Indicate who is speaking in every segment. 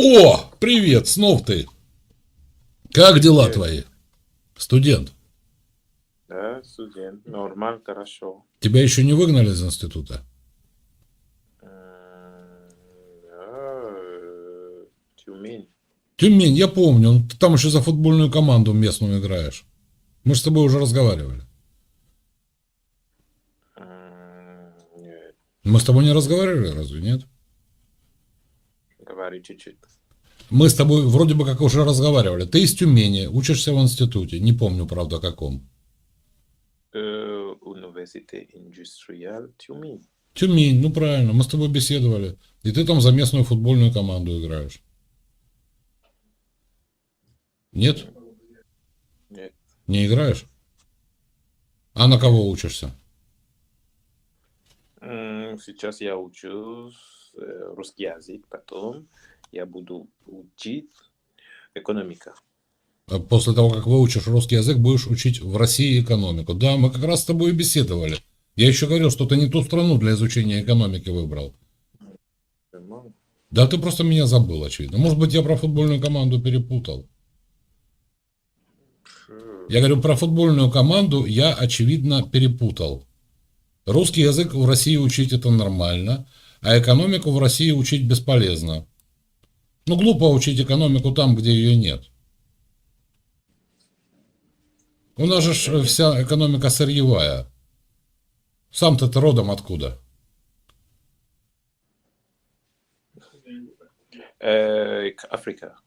Speaker 1: О, привет, снов ты. Как дела твои? Студент.
Speaker 2: Да, студент. Нормально, хорошо.
Speaker 1: Тебя еще не выгнали из института?
Speaker 2: Да, Тюмень.
Speaker 1: Тюмень, я помню, ну, ты там еще за футбольную команду местную играешь. Мы же с тобой уже разговаривали.
Speaker 2: Нет,
Speaker 1: Мы с тобой не разговаривали, разве нет?
Speaker 2: Говори чуть-чуть.
Speaker 1: Мы с тобой вроде бы как уже разговаривали. Ты из Тюмени, учишься в институте. Не помню, правда, каком.
Speaker 2: Э, Университет индустриал Тюмень.
Speaker 1: Тюмень, ну правильно, мы с тобой беседовали. И ты там за местную футбольную команду играешь. Нет?
Speaker 2: Нет.
Speaker 1: Не играешь? А на кого учишься?
Speaker 2: Сейчас я учу э, русский язык, потом я буду учить экономика.
Speaker 1: А После того, как выучишь русский язык, будешь учить в России экономику. Да, мы как раз с тобой и беседовали. Я еще говорил, что ты не ту страну для изучения экономики выбрал. Да ты просто меня забыл, очевидно. Может быть, я про футбольную команду перепутал. Я говорю, про футбольную команду я, очевидно, перепутал. Русский язык в России учить это нормально, а экономику в России учить бесполезно. Ну, глупо учить экономику там, где ее нет. У нас же ж вся экономика сырьевая. Сам-то ты родом откуда?
Speaker 2: Э, Африка.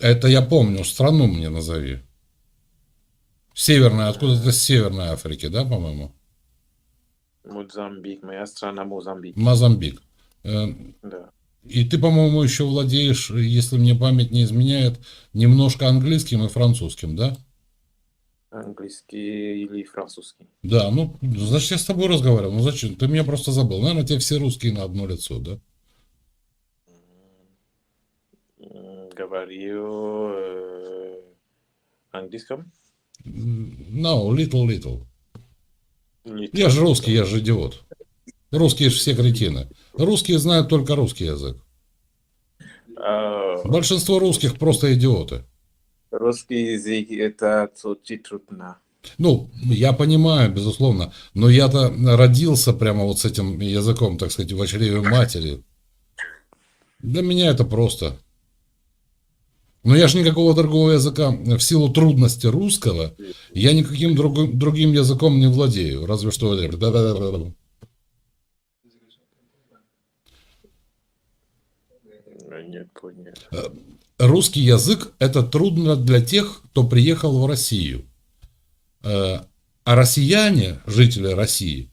Speaker 1: Это я помню, страну мне назови. Северная, откуда-то с Северной Африки, да, по-моему?
Speaker 2: Мозамбик. Моя страна Мозамбик.
Speaker 1: Мозамбик. Э,
Speaker 2: Да.
Speaker 1: И ты, по-моему, еще владеешь, если мне память не изменяет, немножко английским и французским, да?
Speaker 2: Английский или французский.
Speaker 1: Да, ну, значит, я с тобой разговаривал. Ну, зачем? Ты меня просто забыл. Наверное, тебе все русские на одно лицо, да?
Speaker 2: Говорю э, английском.
Speaker 1: No, little, little. Я же русский, я же идиот. Русские же все кретины. Русские знают только русский язык.
Speaker 2: А,
Speaker 1: Большинство русских просто идиоты.
Speaker 2: Русский язык это очень трудно.
Speaker 1: Ну, я понимаю, безусловно, но я-то родился прямо вот с этим языком, так сказать, в чреве матери. Для меня это просто. Но я же никакого другого языка, в силу трудности русского, я никаким друг- другим языком не владею, разве что...
Speaker 2: Э, Нет, понял.
Speaker 1: Русский язык – это трудно для тех, кто приехал в Россию. Э, А россияне, жители России,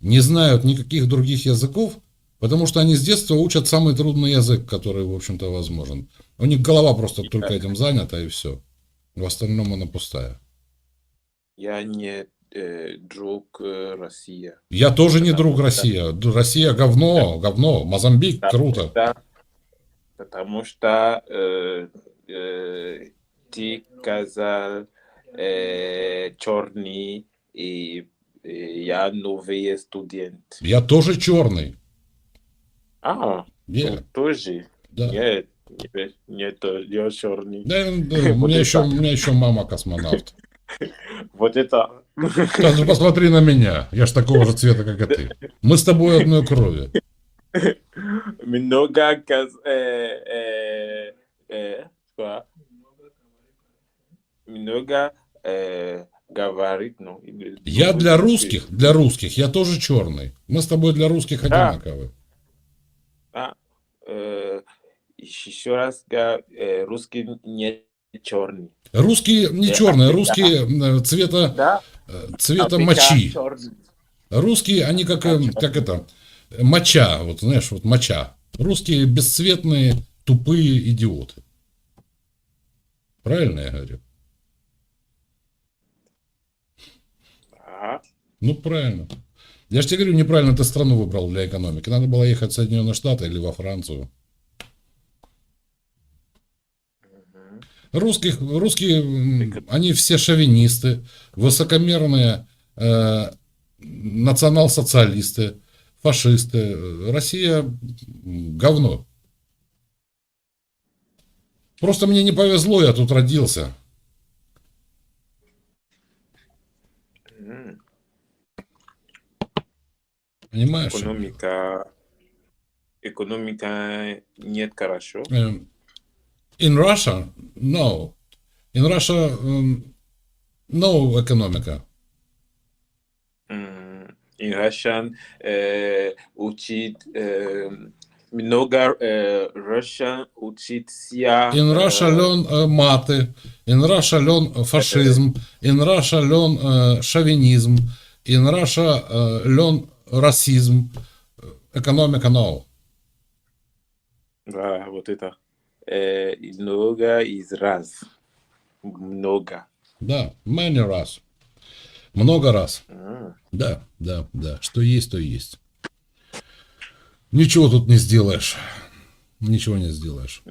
Speaker 1: не знают никаких других языков, потому что они с детства учат самый трудный язык, который, в общем-то, возможен. У них голова просто только этим занята, и все. В остальном она пустая.
Speaker 2: Я не э, друг э, России.
Speaker 1: Я тоже не
Speaker 2: Потому
Speaker 1: друг Россия. Россия говно, говно. Мозамбик круто.
Speaker 2: Да, потому что э, э, ты сказал э, черный, и, и я новый студент.
Speaker 1: Я тоже черный.
Speaker 2: А,
Speaker 1: Я-
Speaker 2: ну, тоже.
Speaker 1: да.
Speaker 2: Нет, нет, нет, я черный.
Speaker 1: Да, да, у, меня еще, у меня еще мама космонавт.
Speaker 2: Вот это...
Speaker 1: Да, ну посмотри на меня. Я ж такого же цвета, как и ты. Мы с тобой одной крови.
Speaker 2: Много. Э, э, э? Много говорит, ну...
Speaker 1: Я для русских, для русских, я тоже черный. Мы с тобой для русских
Speaker 2: Да. Еще раз, э, русский не черный.
Speaker 1: Русские не
Speaker 2: Да.
Speaker 1: черные, русские э, цвета,
Speaker 2: Да?
Speaker 1: э, цвета
Speaker 2: Африка
Speaker 1: мочи.
Speaker 2: черный.
Speaker 1: Русские, они как, как это, моча, вот знаешь, вот моча. Русские бесцветные, тупые идиоты. Правильно я говорю?
Speaker 2: Да.
Speaker 1: Ну, правильно. Я же тебе говорю, неправильно ты страну выбрал для экономики. Надо было ехать в Соединенные Штаты или во Францию. Русских, русские, они все шовинисты, высокомерные э, национал-социалисты, фашисты. Россия говно. Просто мне не повезло, я тут родился. Понимаешь?
Speaker 2: Экономика... Экономика нет хорошо.
Speaker 1: Um, in Russia, no. In Russia, um, no экономика.
Speaker 2: М, In Russian э, учит э, много э, Russian учит ся,
Speaker 1: In
Speaker 2: э,
Speaker 1: Russia learn uh, маты. In Russia learn фашизм. In Russia learn uh, шовинизм. In Russia uh, learn расизм. Экономика, no.
Speaker 2: Да, вот это. Э, много из раз. Много.
Speaker 1: Да, many раз. Много раз.
Speaker 2: М,
Speaker 1: Да, да, да. Что есть, то есть. Ничего тут не сделаешь. Ничего не сделаешь.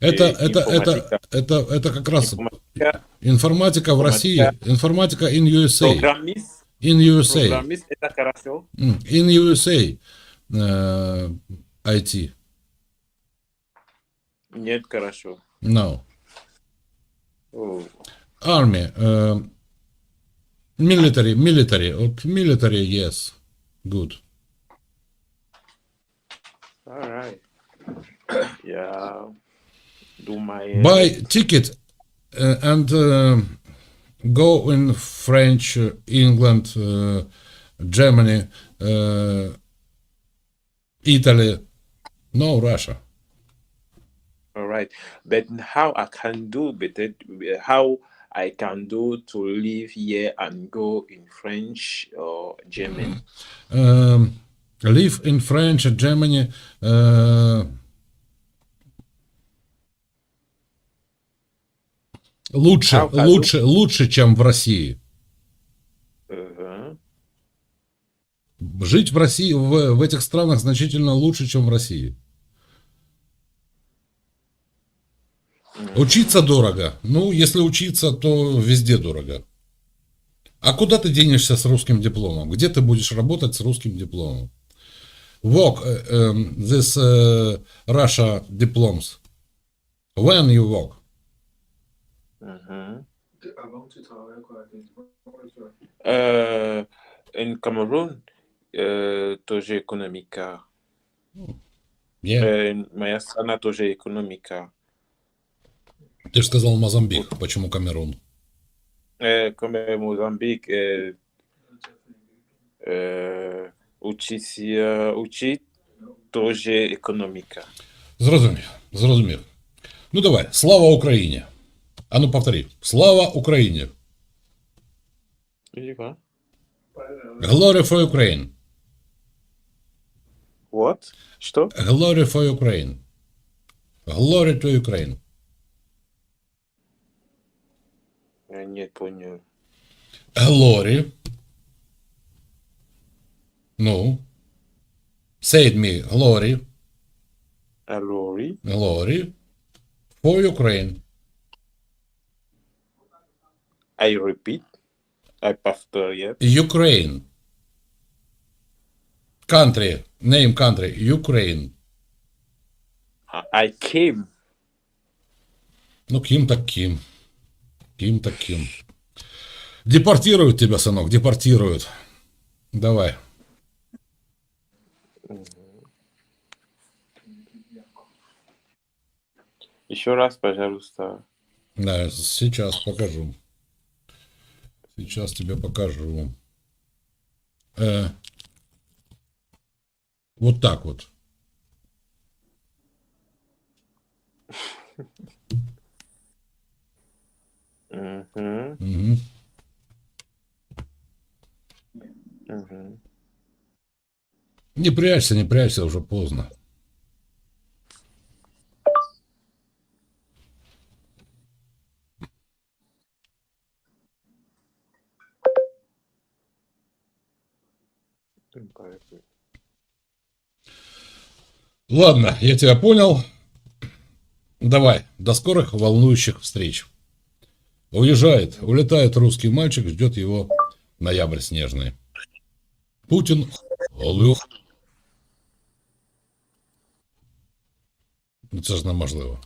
Speaker 1: Это,
Speaker 2: Э,
Speaker 1: это, это, это, это как раз
Speaker 2: Информатика,
Speaker 1: информатика в России. Информатика in USA.
Speaker 2: Программист,
Speaker 1: In USA.
Speaker 2: программист это хорошо.
Speaker 1: In USA. э, IT.
Speaker 2: Нет, хорошо.
Speaker 1: No.
Speaker 2: О,
Speaker 1: Army. э, Military. Military. Military, yes. Good.
Speaker 2: alright. Я думаю...
Speaker 1: Buy ticket uh, and uh, go in French, uh, England, uh, Germany, uh, Italy, no Russia.
Speaker 2: All right, but how I can do better? How I can do to live here and go in French or German?
Speaker 1: Um, live in French, Germany. uh, лучше,
Speaker 2: How
Speaker 1: лучше, лучше, чем в России.
Speaker 2: Uh-huh.
Speaker 1: Жить в России, в, в этих странах значительно лучше, чем в России. Учиться дорого. Ну, если учиться, то везде дорого. А куда ты денешься с русским дипломом? Где ты будешь работать с русским дипломом? Uh, um, this uh, Russia diploms. When you?
Speaker 2: Uh-huh.
Speaker 3: Diplômes
Speaker 2: Euh, in Cameroon, тоже экономика.
Speaker 1: Yeah.
Speaker 2: Э, моя страна тоже экономика.
Speaker 1: Ты же сказал Мозамбик. Почему Камерун?
Speaker 2: Э, comme Mozambique, э, э, учить, э, учить тоже экономика.
Speaker 1: Зрозумів, зрозумів. Ну давай, слава Україні. А ну повтори. Слава Україні.
Speaker 2: Или quoi?
Speaker 1: Glory for Ukraine.
Speaker 2: What? Что?
Speaker 1: Glory for Ukraine. Glory to Ukraine.
Speaker 2: Я не понял.
Speaker 1: Glory. Ну. Say it me. Glory.
Speaker 2: Алори.
Speaker 1: Glory. For Ukraine.
Speaker 2: I repeat. I повторяю.
Speaker 1: Ukraine. Country. Name country. Ukraine.
Speaker 2: I came.
Speaker 1: Ну, Ким так Ким. Ким так Ким. Депортируют тебя, сынок, депортируют. Давай.
Speaker 2: Еще раз, пожалуйста.
Speaker 1: Да, сейчас покажу. Сейчас тебе покажу. Э, вот так вот. Мгм.
Speaker 2: мгм.
Speaker 1: Не прячься, не прячься, уже поздно. Ладно, я тебя понял. Давай, до скорых волнующих встреч. Уезжает, улетает русский мальчик, ждет его ноябрь снежный. Путин. Олег. Це ж неможливо.